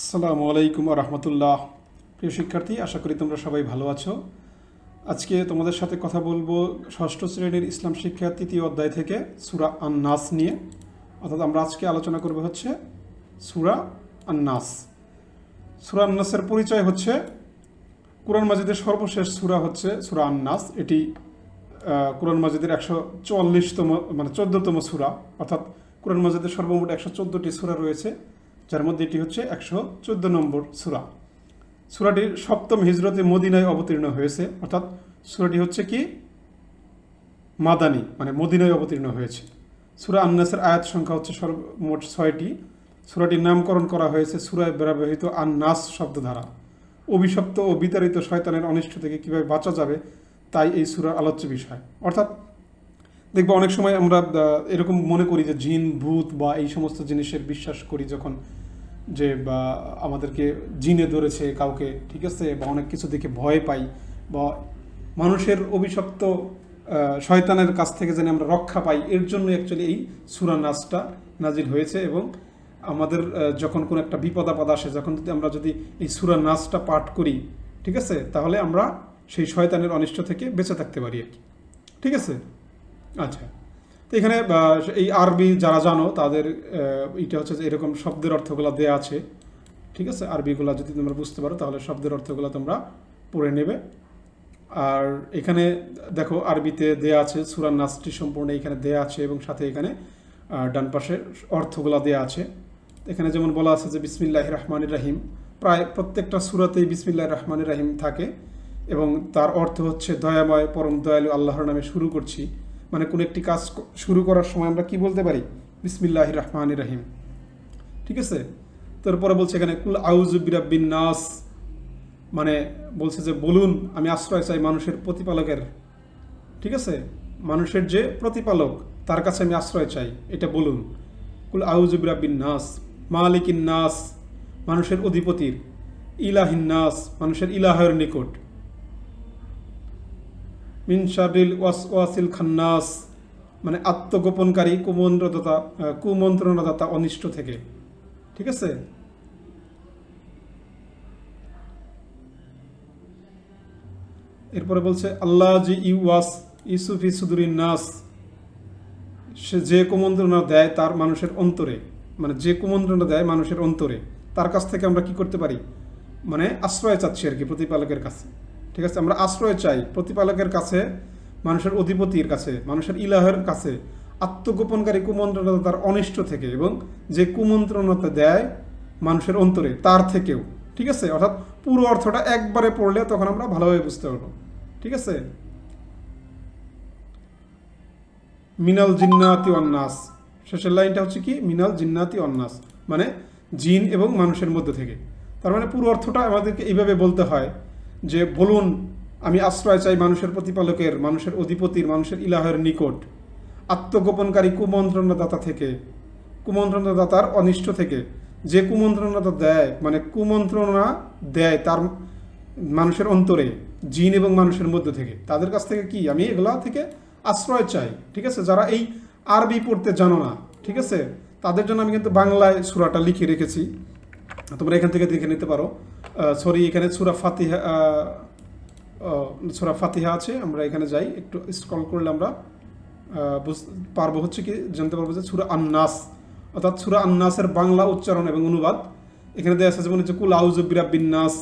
আসসালামু আলাইকুম রহমতুল্লাহ। প্রিয় শিক্ষার্থী, আশা করি তোমরা সবাই ভালো আছো। আজকে তোমাদের সাথে কথা বলব ষষ্ঠ শ্রেণির ইসলাম শিক্ষা তৃতীয় অধ্যায় থেকে সুরা আন নাস নিয়ে। অর্থাৎ আমরা আজকে আলোচনা করব হচ্ছে সুরা আন্নাস। সুরা আন নাসের পরিচয় হচ্ছে, কোরআন মাজিদের সর্বশেষ সুরা হচ্ছে সুরা আন নাস এটি কোরআন মাজিদের একশো চুয়াল্লিশতম মানে চোদ্দতম সুরা। অর্থাৎ কোরআন মাজিদের সর্বমোট একশো চোদ্দোটি সুরা রয়েছে। যার মধ্যে এটি হচ্ছে একশো চোদ্দ নম্বর সুরা। সুরাটির সপ্তম হিজরতে মদিনায় অবতীর্ণ হয়েছে, অর্থাৎ সুরাটি হচ্ছে কি? মাদানি মানে মদিনায় অবতীর্ণ হয়েছে। সুরা আন্নাসের আয়াত সংখ্যা হচ্ছে সর্বমোট ছয়টি। সুরাটির নামকরণ করা হয়েছে সুরায় ব্যবহৃত আন্নাস শব্দ দ্বারা অভিশপ্ত ও বিতাড়িত শয়তানের অনিষ্ট থেকে কীভাবে বাঁচা যাবে, তাই এই সুরার আলোচ্য বিষয়। অর্থাৎ, দেখব অনেক সময় আমরা এরকম মনে করি যে জিন, ভূত বা এই সমস্ত জিনিসের বিশ্বাস করি যখন যে, বা আমাদেরকে জিনে ধরেছে কাউকে, ঠিক আছে? বা অনেক কিছু দেখে ভয় পাই, বা মানুষের অভিশপ্ত শয়তানের কাছ থেকে যেন আমরা রক্ষা পাই, এর জন্য অ্যাকচুয়ালি এই সুরা নাচটা নাজিল হয়েছে এবং আমাদের যখন কোনো একটা বিপদ আপদ আসে, যখন যদি আমরা যদি এই সুরা নাচটা পাঠ করি, ঠিক আছে? তাহলে আমরা সেই শয়তানের অনিষ্ট থেকে বেঁচে থাকতে পারি আর কি। ঠিক আছে? আচ্ছা। তো এখানে এই আরবি যারা জানো, তাদের এটা হচ্ছে যে এরকম শব্দের অর্থগুলো দেয়া আছে। ঠিক আছে? আরবিগুলো যদি তোমরা বুঝতে পারো, তাহলে শব্দের অর্থগুলো তোমরা পড়ে নেবে। আর এখানে দেখো, আরবিতে দেয়া আছে সুরান নাসটি সম্পূর্ণ এখানে দেয়া আছে এবং সাথে এখানে ডান পাশে অর্থগুলো দেয়া আছে। এখানে যেমন বলা আছে যে বিসমিল্লাহ রহমান রাহিম, প্রায় প্রত্যেকটা সুরাতেই বিসমিল্লাহ রহমান রাহিম থাকে এবং তার অর্থ হচ্ছে দয়াময়, পরম দয়ালু, আল্লাহর নামে শুরু করছি। মানে কোনো একটি কাজ শুরু করার সময় আমরা কি বলতে পারি? বিসমিল্লাহ রহমান রাহিম। ঠিক আছে? তারপরে বলছে এখানে, কুল আউজুবিরাবিন নাস। মানে বলছে যে, বলুন, আমি আশ্রয় চাই মানুষের প্রতিপালকের। ঠিক আছে? মানুষের যে প্রতিপালক, তার কাছে আমি আশ্রয় চাই, এটা বলুন। কুল আউজুবিরাবিন নাস। মালিকিন নাস। মানুষের অধিপতির। ইলাহিন নাস। মানুষের ইলাহের নিকট। মিন শারিল ওয়াস ওয়াসিল খান্নাস। মানে আত্মগোপনকারী কুমন্ত্রদাতা কুমন্ত্রণাদাতা অনিষ্ট থেকে। ঠিক আছে? এরপরে বলছে, আল্লাহ জি ইউয়াস ইসুফি সুদুরিন নাস, সে যে কুমন্ত্রণা দেয় তার মানুষের অন্তরে মানে যে কুমন্ত্রণা দেয় মানুষের অন্তরে, তার কাছ থেকে আমরা কি করতে পারি? মানে আশ্রয় চাচ্ছি আর কি প্রতিপালকের কাছে। ঠিক আছে? আমরা আশ্রয় চাই প্রতিপালকের কাছে, মানুষের অধিপতির কাছে, মানুষের ইলাহের কাছে, আত্মগোপনকারী কুমন্ত্রণা তার অনিষ্ট থেকে এবং যে কুমন্ত্রণতা দেয় মানুষের অন্তরে তার থেকেও। ঠিক আছে? অর্থাৎ পুরো অর্থটা একবারে পড়লে তখন আমরা ভালোভাবে বুঝতে পারব। ঠিক আছে? মিনাল জিন্নাতি অন্নাস শেষের লাইনটা হচ্ছে কি? মিনাল জিন্নাতি অন্নাস মানে জিন এবং মানুষের মধ্যে থেকে। তার মানে পুরো অর্থটা আমাদেরকে এইভাবে বলতে হয়। যে বলুন, আমি আশ্রয় চাই মানুষের প্রতিপালকের, মানুষের অধিপতির, মানুষের ইলাহের নিকট। আত্মগোপনকারী কুমন্ত্রণাদাতা থেকে, কুমন্ত্রণাদাতার অনিষ্ট থেকে। যে কুমন্ত্রণাদাতা দেয় মানে কুমন্ত্রণা দেয় তার মানুষের অন্তরে, জিন এবং মানুষের মধ্যে থেকে। তাদের কাছ থেকে কি? আমি এগুলা থেকে আশ্রয় চাই, ঠিক আছে? যারা এই আরবি পড়তে জানো না, ঠিক আছে? তাদের জন্য আমি কিন্তু বাংলায় সুরাটা লিখে রেখেছি। তোমরা এখান থেকে দেখে নিতে পারো। সরি এখানে সুরা ফাতিহা সুরা ফাতিহা আছে, আমরা এখানে যাই, একটু স্ক্রল করলে আমরা পারব হচ্ছে কি, জানতে পারব যে সুরা আন্নাস, অর্থাৎ সুরা আন্নাসের বাংলা উচ্চারণ এবং অনুবাদ, এখানে দেওয়া আছে যেমন হচ্ছে, কুল আউজুবিরা বিন্নাস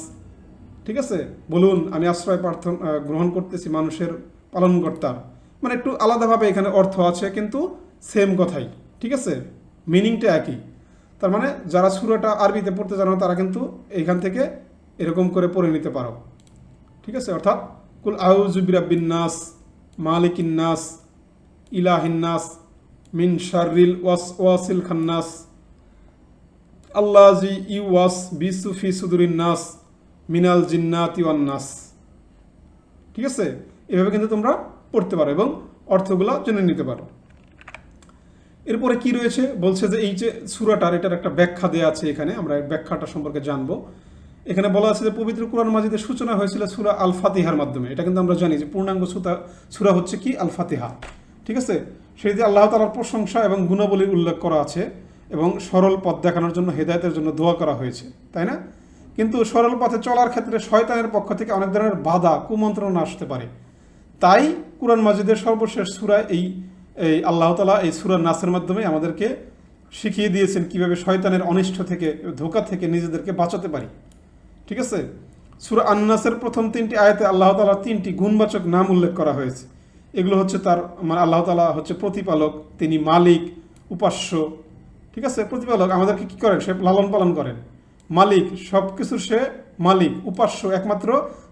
ঠিক আছে? বলুন, আমি আশ্রয় প্রার্থনা গ্রহণ করতেছি মানুষের পালনকর্তার। মানে একটু আলাদাভাবে এখানে অর্থ আছে, কিন্তু সেম কথাই, ঠিক আছে? মিনিংটা একই। তার মানে যারা সুরাটা আরবিতে পড়তে জানো তারা কিন্তু এখান থেকে এরকম করে পড়ে নিতে পারো। ঠিক আছে? অর্থাৎ কুল আউজুবিরাবিন নাস, মালিকিন নাস, ইলাহিন নাস, মিন শারিল ওয়াস ওয়াসিল খান্নাস আল্লাহ জি ইউ ওয়াস বিসুফি সুদুরিন নাস, মিনাল জিন্নাতি ওয়ান নাস। ঠিক আছে? এভাবে কিন্তু তোমরা পড়তে পারো এবং অর্থগুলো জেনে নিতে পারো। এরপরে কি রয়েছে? বলছে যে এই যে সুরাটার এটার একটা ব্যাখ্যা দেওয়া আছে এখানে, আমরা ব্যাখ্যাটা সম্পর্কে জানব। এখানে বলা আছে যে পবিত্র কোরআন মাজিদের সূচনা হয়েছিল সুরা আল ফাতিহার মাধ্যমে। এটা কিন্তু আমরা জানি যে পূর্ণাঙ্গ সুতা, সুরা হচ্ছে কি? আল ফাতিহা ঠিক আছে? সেটিতে আল্লাহ তালার প্রশংসা এবং গুণাবলীর উল্লেখ করা আছে এবং সরল পথ দেখানোর জন্য, হেদায়তের জন্য দোয়া করা হয়েছে, তাই না? কিন্তু সরল পথে চলার ক্ষেত্রে শয়তানের পক্ষ থেকে অনেক ধরনের বাধা, কুমন্ত্রণা আসতে পারে। তাই কোরআন মাজিদের সর্বশেষ সুরা এই এই আল্লাহ তালা এই সুরার নাসের মাধ্যমে আমাদেরকে শিখিয়ে দিয়েছেন কীভাবে শয়তানের অনিষ্ট থেকে, ধোকা থেকে নিজেদেরকে বাঁচাতে পারি। ঠিক আছে? সুরা আন্নাসের প্রথম তিনটি আয়াতে আল্লাহ তালার তিনটি গুণবাচক নাম উল্লেখ করা হয়েছে। এগুলো হচ্ছে তার মানে আল্লাহ তালা হচ্ছে প্রতিপালক, তিনি মালিক, উপাস্য, ঠিক আছে? প্রতিপালক আমাদেরকে কি করেন? সে লালন পালন করেন। মালিক সব কিছুর সে মালিক, উপাস্য একমাত্র,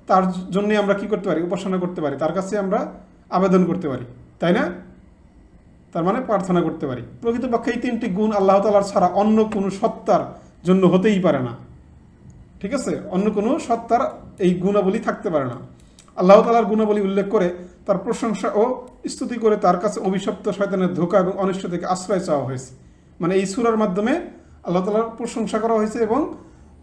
তার জন্যই আমরা কি করতে পারি? উপাসনা করতে পারি। তার কাছে আমরা আবেদন করতে পারি। তাই না? তার মানে প্রার্থনা করতে পারি। প্রকৃতপক্ষে এই তিনটি গুণ আল্লাহ তালার ছাড়া অন্য কোনো সত্তার জন্য হতেই পারে না। ঠিক আছে? অন্য কোনো সত্তার এই গুণাবলী থাকতে পারে না। আল্লাহ তালার গুণাবলী উল্লেখ করে তার প্রশংসা ও স্তুতি করে তার কাছে অভিশপ্ত শয়তানের ধোকা এবং অনিষ্ট থেকে আশ্রয় চাওয়া হয়েছে। মানে এই সুরার মাধ্যমে আল্লাহ তালার প্রশংসা করা হয়েছে এবং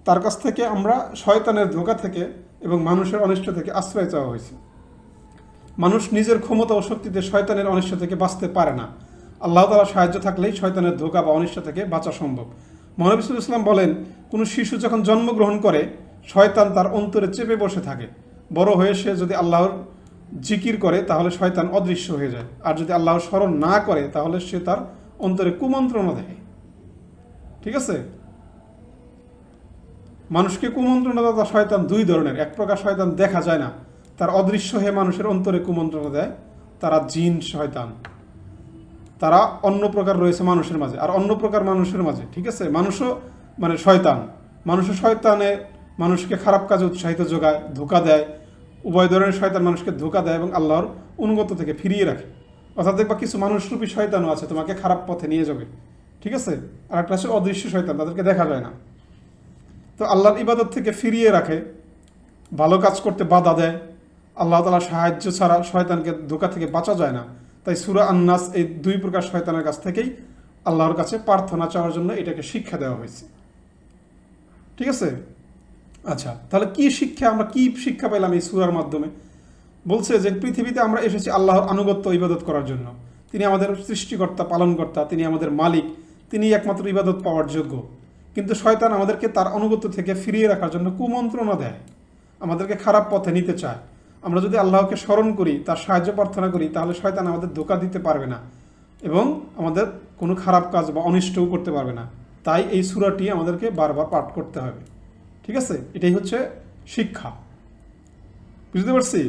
তার কাছ থেকে আমরা শয়তানের ধোকা থেকে এবং মানুষের অনিষ্ট থেকে আশ্রয় চাওয়া হয়েছে। মানুষ নিজের ক্ষমতা ও শক্তিতে শয়তানের অনিষ্ট থেকে বাঁচতে পারে না। আল্লাহ তালার সাহায্য থাকলেই শয়তানের ধোকা বা অনিষ্ট থেকে বাঁচা সম্ভব। মহানবিসুল ইসলাম বলেন, কোনো শিশু যখন জন্মগ্রহণ করে, শয়তান তার অন্তরে চেপে বসে থাকে। বড় হয়ে সে যদি আল্লাহর জিকির করে, তাহলে শয়তান অদৃশ্য হয়ে যায়। আর যদি আল্লাহর স্মরণ না করে, তাহলে সে তার অন্তরে কুমন্ত্রণা দেয়। ঠিক আছে? মানুষকে কুমন্ত্রণাদাতা শয়তান দুই ধরনের। এক প্রকার শয়তান দেখা যায় না, তার অদৃশ্য হয়ে মানুষের অন্তরে কুমন্ত্রণা দেয়, তারা জিন শয়তান। তারা অন্য প্রকার রয়েছে মানুষের মাঝে, আর অন্য প্রকার মানুষের মাঝে, ঠিক আছে? মানুষও মানে শয়তান। মানুষও শয়তানে মানুষকে খারাপ কাজে উৎসাহিত যোগায়, ধোকা দেয়। উভয় ধরনের শয়তান মানুষকে ধোকা দেয় এবং আল্লাহর অনুগত থেকে ফিরিয়ে রাখে। অর্থাৎ দেখবা কিছু মানুষরূপী শয়তানও আছে, তোমাকে খারাপ পথে নিয়ে যাবে, ঠিক আছে? আর একটা আছে অদৃশ্য শয়তান, তাদেরকে দেখা যায় না। তো আল্লাহর ইবাদত থেকে ফিরিয়ে রাখে, ভালো কাজ করতে বাধা দেয়। আল্লাহ তালা সাহায্য ছাড়া শয়তানকে ধোকা থেকে বাঁচা যায় না। তাই সুরা আন্নাস এই দুই প্রকার শয়তানের কাছ থেকেই আল্লাহর কাছে প্রার্থনা চাওয়ার জন্য এটাকে শিক্ষা দেওয়া হয়েছে। ঠিক আছে? আচ্ছা তাহলে কি শিক্ষা, আমরা কি শিক্ষা পেলাম এই সুরার মাধ্যমে? বলছে যে পৃথিবীতে আমরা এসেছি আল্লাহর আনুগত্য ইবাদত করার জন্য। তিনি আমাদের সৃষ্টিকর্তা, পালনকর্তা, তিনি আমাদের মালিক, তিনি একমাত্র ইবাদত পাওয়ার যোগ্য। কিন্তু শয়তান আমাদেরকে তার অনুগত্য থেকে ফিরিয়ে রাখার জন্য কুমন্ত্রণা দেয়। আমাদেরকে খারাপ পথে নিতে চায়। আমরা যদি আল্লাহকে স্মরণ করি, তার সাহায্য প্রার্থনা করি, তাহলে শয়তান আমাদের ধোকা দিতে পারবে না এবং আমাদের কোনো খারাপ কাজ বা অনিষ্টও করতে পারবে না। তাই এই সুরাটি আমাদেরকে বারবার পাঠ করতে হবে। ঠিক আছে? এটাই হচ্ছে শিক্ষা। বুঝতে পারছি?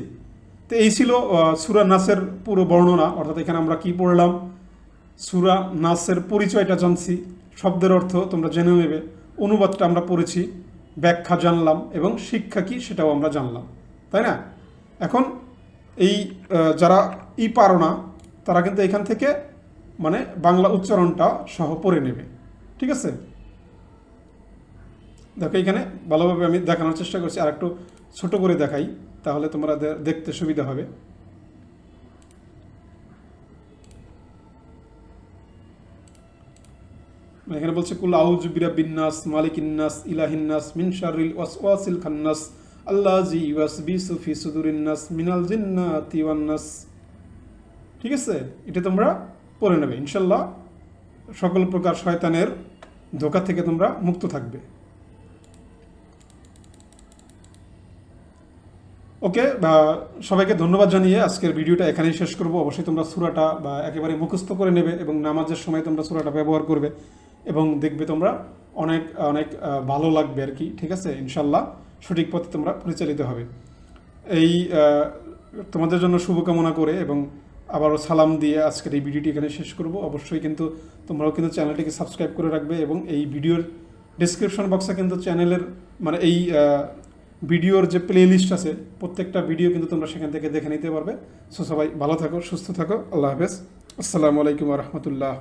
তো এই ছিল সুরা নাসের পুরো বর্ণনা। অর্থাৎ এখানে আমরা কি পড়লাম? সুরা নাসের পরিচয়টা জানছি। শব্দের অর্থ তোমরা জেনে নেবে। অনুবাদটা আমরা পড়েছি, ব্যাখ্যা জানলাম এবং শিক্ষা কি সেটাও আমরা জানলাম। তাই না? এখন এই যারা ই পারো না, তারা কিন্তু এখান থেকে মানে বাংলা উচ্চারণটা সহ পড়ে নেবে। ঠিক আছে? দেখো এখানে ভালোভাবে আমি দেখানোর চেষ্টা করছি, আর একটু ছোট করে দেখাই, তাহলে তোমরা দেখতে সুবিধা হবে। এখানে বলছে, কুল আউজ বিরা বিন্নাস মালিক ইন্নাস ইলাহিন্নাস মিন শারিল ওয়াসওয়াসিল খান্নাস। আল্লাজি ইউয়াসবিসু ফি সুদুরিন্নাস মিনাল ওয়ান ঠিক আছে? এটা তোমরা পড়ে নেবে। ইনশাল্লাহ সকল প্রকার শয়তানের ধোকা থেকে তোমরা মুক্ত থাকবে। ওকে সবাইকে ধন্যবাদ জানিয়ে আজকের ভিডিওটা এখানেই শেষ করব। অবশ্যই তোমরা সুরাটা বা একেবারে মুখস্থ করে নেবে এবং নামাজের সময় তোমরা সুরাটা ব্যবহার করবে এবং দেখবে তোমরা অনেক অনেক ভালো লাগবে আর কি। ঠিক আছে? ইনশাল্লাহ সঠিক পথে তোমরা পরিচালিত হবে। এই তোমাদের জন্য শুভকামনা করে এবং আবারও সালাম দিয়ে আজকের এই ভিডিওটি এখানে শেষ করব। অবশ্যই কিন্তু তোমরাও কিন্তু চ্যানেলটিকে সাবস্ক্রাইব করে রাখবে এবং এই ভিডিওর ডিসক্রিপশন বক্সে কিন্তু চ্যানেলের মানে এই ভিডিওর যে প্লে লিস্ট আছে, প্রত্যেকটা ভিডিও কিন্তু তোমরা সেখান থেকে দেখে নিতে পারবে। সো সবাই ভালো থাকো, সুস্থ থাকো, আল্লাহ হাফেজ। আসসালামু আলাইকুম রহমতুল্লাহ।